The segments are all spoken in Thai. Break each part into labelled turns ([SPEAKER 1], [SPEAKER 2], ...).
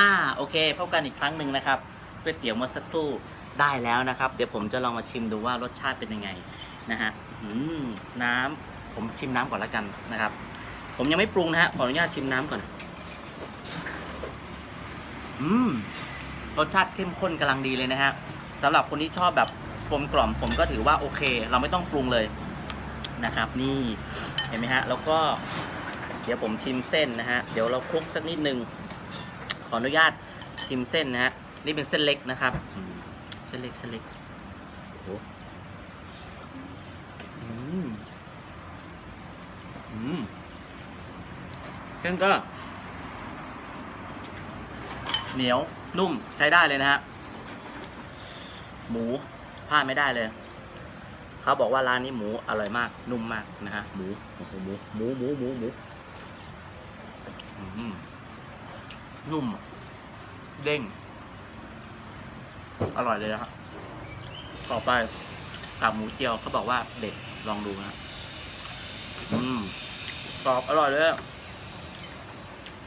[SPEAKER 1] อ่าโอเคพบกันอีกครั้งหนึ่งนะครับก๋วยเตี๋ยวเมื่อสักครู่ได้แล้วนะครับ เดี๋ยวผมจะลองมาชิมดูว่ารสชาติเป็นยังไงนะฮะน้ำผมชิมน้ำก่อนล้วกันนะครับ ผมยังไม่ปรุงนะฮะขออนุญาตชิมน้ำก่อน อืมรสชาติเข้มข้นกำลังดีเลยนะฮะสำหรับคนที่ชอบแบบกลมกล่อม ผมก็ถือว่าโอเค เราไม่ต้องปรุงเลยนะครับ นี่เห็นไหมฮะ แล้วก็ เดี๋ยวผมชิมเส้นนะฮะ เดี๋ยวเราคลุกสักนิดนึง ขออนุญาตชิมเส้นนะฮะนี่เป็นเส้นเล็กนะครับอืมเส้นเล็กเส้นเล็กโอ้โหอืมอืมเส้นก็เหนียวนุ่มใช้ได้เลยนะฮะหมูพลาดไม่ได้เลย เขาบอกว่าร้านนี้หมูอร่อยมาก นุ่มมากนะฮะหมูโอ้โหหมูหมูหมูหมูหมูอืม นุ่ม เด้ง อร่อยเลยนะครับต่อไปกากหมูเจียวเขาบอกว่าเด็ดลองดูนะอืมกรอบอร่อยเลยอะ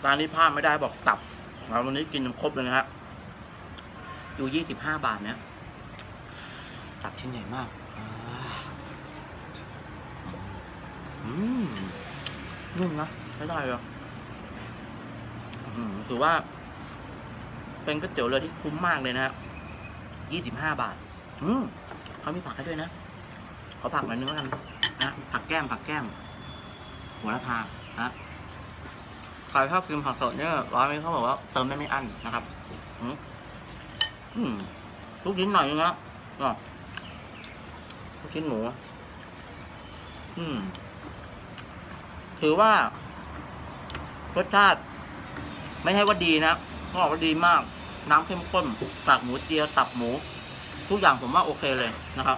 [SPEAKER 1] ร้านนี้พลาดไม่ได้บอกตับเราวันนี้กินครบเลยนะฮะอยู่ยี่สิบห้าบาทเนี่ยตับชิ้นใหญ่มากอืมนุ่มนะใช้ได้เลย ถือว่า เป็นก๋วยเตี๋ยวเรือที่คุ้มมากเลยนะฮะยี่สิบห้าบาท อืมเขามีผักให้ด้วยนะขอผักหน่อยนึงแล้วกันนะผักแก้มผักแก้ม หัวละพานะใครชอบกินผักสดเนี่ยร้านนี้เขาบอกว่าเติมได้ไม่อั้นนะครับอืมอืมลูกชิ้นหน่อยนึงนะอะลูกชิ้นหมูอืม ถือว่ารสชาติ ไม่ใช่ว่าดีนะต้องบอกว่าดีมาก น้ำเข้มข้นกากหมูเจียวตับหมู ทุกอย่างผมว่าโอเคเลยนะครับ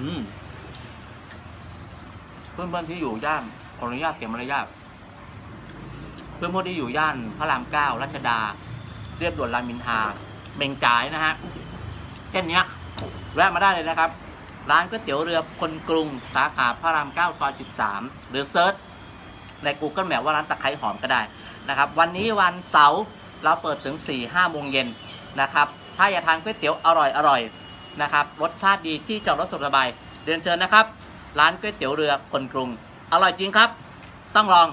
[SPEAKER 1] อืมเพื่อนๆที่อยู่ย่านขออนุญาตเก็บมารยาทเพื่อนๆที่อยู่ย่านพระรามเก้ารัชดา เรียบด่วนรามอินทาเมงจ่ายนะฮะเส้นเนี้ยแวะมาได้เลยนะครับ ร้านก๋วยเตี๋ยวเรือคนกรุงสาขาพระรามเก้าซอยสิบสามหรือเซิร์ชใน Google Map ว่าร้านตะไคร้หอมก็ได้ นะครับ วันนี้วันเสาร์เราเปิดถึง4ี่ห้าโมงเย็นนะครับ ถ้าอยากทานก๋วยเตี๋ยวอร่อยอร่อยนะครับ รสชาติดีที่จอดรถสบาย เดินเชิญนะครับ ร้านก๋วยเตี๋ยวเรือคนกรุง อร่อยจริงครับ ต้องลอง